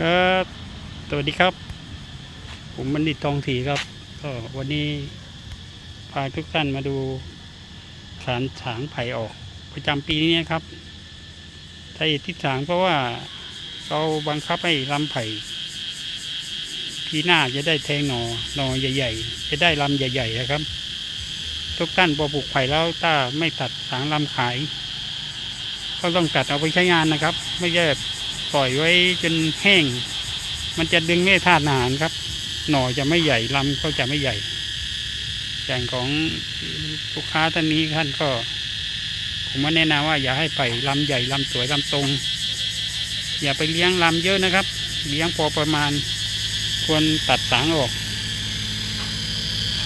ครับสวัสดีครับ ผมบัณฑิตทองศรีครับ ก็วันนี้พาทุกท่านมาดูฐานฉางไผ่ออกประจำปีนี้นะครับสาเหตุที่ฉางเพราะว่าเราบังคับให้ลำไผ่ปีหน้าจะได้แทงหนอหนอใหญ่ ๆ จะได้ลำใหญ่ ๆ นะครับ ทุกท่านพอปลูกไผ่แล้วถ้าไม่ตัดสางลำขาย ก็ต้องตัดเอาไปใช้งานนะครับ ไม่ใช่ ปล่อยไว้จนแห้ง มันจะดึงไม่ธาตุอาหารครับ หน่อจะไม่ใหญ่ลำก็จะไม่ใหญ่อย่างของลูกค้าท่านนี้ท่านก็ ผมมาแนะนำว่าอย่าให้ไปลำใหญ่ลำสวยลำตรง อย่าไปเลี้ยงลำเยอะนะครับ เลี้ยงพอประมาณ ควรตัดสางออก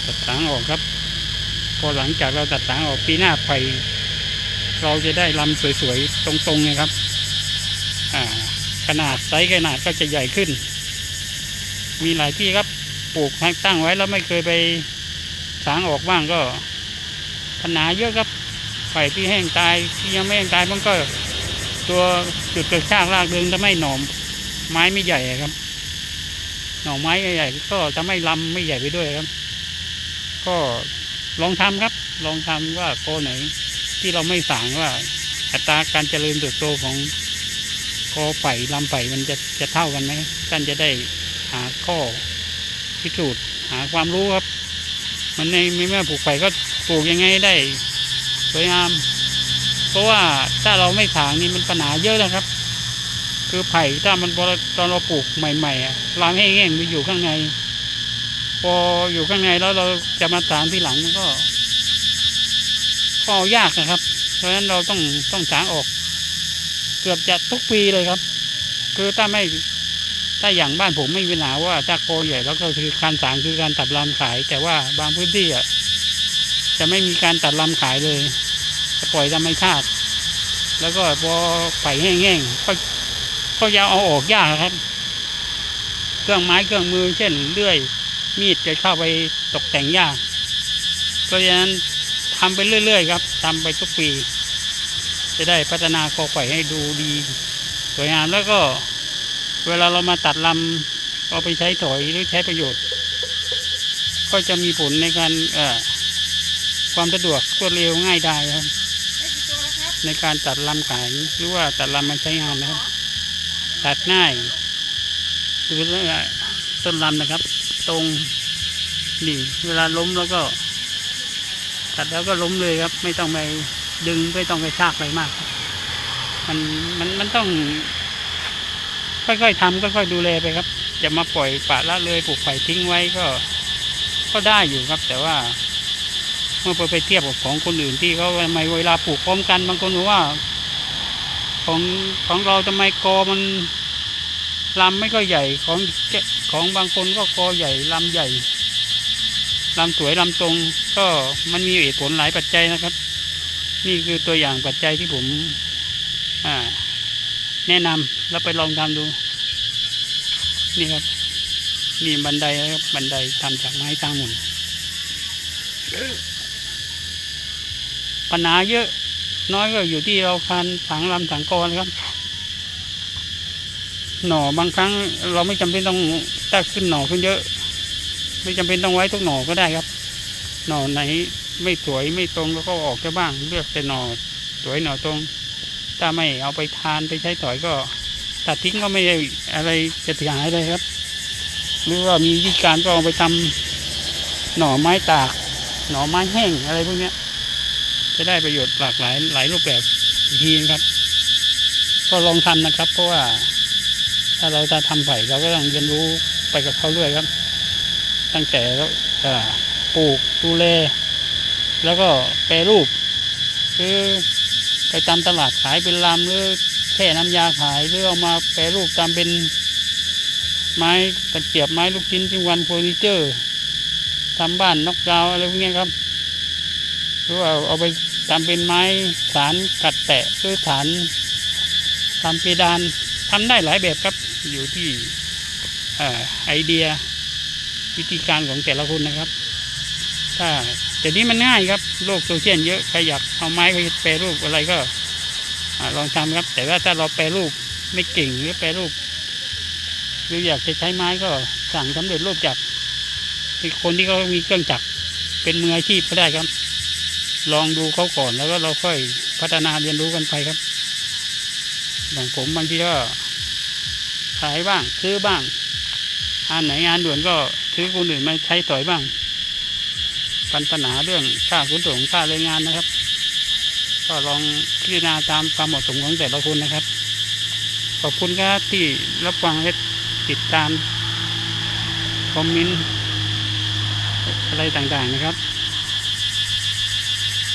ตัดสางออกครับ พอหลังจากเราตัดสางออกปีหน้าไปเราจะได้ลำสวยๆตรงๆนะครับ ขนาดไซส์ขนาดก็จะใหญ่ขึ้น มีหลายที่ครับปลูกตั้งไว้แล้วไม่เคยไปสางออกบ้างก็ปัญหาเยอะครับไผ่ที่แห้งตายที่ยังไม่แห้งตายมันก็ตัวจุดกระชากรากดึงทำให้หน่อไม้ไม่ใหญ่ครับ หน่อไม้ใหญ่ๆก็จะไม่ลำไม่ใหญ่ไปด้วยครับ ก็ลองทำครับ ลองทำว่าโกไหน ที่เราไม่สางว่าอัตราการเจริญเติบโตของ อไผ่ลำไผ่มันจะจะเท่ากันไหมท่านจะได้หาข้อพิสูจน์หาความรู้ครับ มันในเมื่ปลูกไผ่ก็ปลูกยังไงได้สวยงาม เพราะว่าถ้าเราไม่ถางนี่มันปัญหาเยอะนะครับ คือไผ่ถ้ามันพอตอนเราปลูกใหม่ๆอะรางแห้งๆมันอยู่ข้างใน พออยู่ข้างในแล้วเราจะมาถางที่หลังมันก็ก็ยากนะครับ เพราะฉะนั้นเราต้องต้องถางออก กือบจะทุกปีเลยครับ คือถ้าไม่ถ้าอย่างบ้านผมไม่มีปัญหาว่าถ้าโกใหญ่แล้วก็คือการสางคือการตัดลำขาย แต่ว่าบางพื้นที่อะจะไม่มีการตัดลำขายเลยจะปล่อยธรรมชาติ แล้วก็พอไผ่แห้งๆก็ก็ยาวเอาออกยากครับ เครื่องไม้เครื่องมือ เช่นเลื่อย มีดจะเข้าไปตกแต่งยากเพราะฉะนั้นทำไปเรื่อยๆครับทำไปทุกปี จะได้พัฒนาคอไผ่ให้ดูดี สวยงามแล้วก็ เวลาเรามาตัดลำเอาไปใช้ถอยหรือใช้ประโยชน์ ก็จะมีผลในการความสะดวกรวดเร็วง่ายได้ครับ ในการตัดลำขายหรือว่าตัดลำมาใช้งานนะครับ ตัดง่ายคือต้นลำนะครับ ตรงนี่เวลาล้มแล้วก็ ตัดแล้วก็ล้มเลยครับ ไม่ต้องไป ดึงไม่ต้องไปชากอะไรมาก มันมันมันต้อง ค่อยๆทำค่อยๆดูแลไปครับ จะมาปล่อยปะละเลยปลูกไผ่ทิ้งไว้ก็ ก็ได้อยู่ครับ แต่ว่า เมื่อไปเทียบกับของคนอื่นที่เขาทำไมเวลาปลูกพร้อมกันบางคนว่า ของของเราทำไมกอมันลำไม่ก็ใหญ่ของของบางคนก็กอใหญ่ลำใหญ่ลำสวยลำตรงก็มันมีเหตุผลหลายปัจจัยนะครับ นี่คือตัวอย่างปัจจัยที่ผมแนะนำแล้วไปลองทำดู นี่ครับ นี่บันไดครับบันไดทำจากไม้สร้างหมุน ปัญหาเยอะน้อยก็อยู่ที่เราคันถังลำถังกรครับ หน่อบางครั้งเราไม่จำเป็นต้องถ้าขึ้นหน่อขึ้นเยอะ ไม่จำเป็นต้องไว้ทุกหน่อก็ได้ครับ หน่อไหน ไม่สวยไม่ตรงแล้วก็ออกจะบ้างเลือกแต่หน่อสวยหน่อตรง ถ้าไม่เอาไปทานไปใช้ต่อยก็ตัดทิ้งก็ไม่ได้อะไรจะเสียหายเลยครับ หรือว่ามีวิธีการก็เอาไปทำหน่อไม้ตาก หน่อไม้แห้งอะไรพวกเนี้ย จะได้ประโยชน์หลากหลายหลายรูปแบบทีนครับ ก็ลองทำนะครับ เพราะว่า ถ้าเราจะทำไผ่เราก็ต้องเรียนรู้ไปกับเขาด้วยครับ ตั้งแต่ปลูกดูแล แล้วก็แปรรูปคือไปตามตลาดขายเป็นลำหรือแค่น้ำยาขายหรือเอามาแปรรูปตามเป็นไม้ตะเกียบไม้ลูกชิ้นจิ้งวันเฟอร์นิเจอร์ทำบ้านนอกดาวอะไรพวกนี้ครับหรือว่าเอาไปทำเป็นไม้ฐานกัดแตะหรือฐานทำเพดานทำได้หลายแบบครับ อยู่ที่อไอเดียวิธีการของแต่ละคนนะครับ ถ้า แต่นี้มันง่ายครับโลกโซเชียลเยอะใครอยากเอาไม้ไปแปรรูปอะไรก็ลองทำครับ แต่ว่าถ้าเราแปรรูปไม่เก่งหรือแปรรูป หรืออยากจะใช้ไม้ก็สั่งสำเร็จรูปจากคนที่เขามีเครื่องจักรเป็นมืออาชีพก็ได้ครับ ลองดูเขาก่อนแล้วก็เราค่อยพัฒนาเรียนรู้กันไปครับอย่างผมบางทีก็ขายบ้างซื้อบ้างงานไหนงานด่วนก็ซื้อคนอื่นมาใช้ต่อยบ้าง ปัญหาเรื่องค่าขนส่งค่าแรงงานนะครับ ก็ลองพิจารณาตามความเหมาะสมของแต่ละคนนะครับ ขอบคุณครับที่รับฟังและติดตามคอมเมนต์อะไรต่างๆนะครับ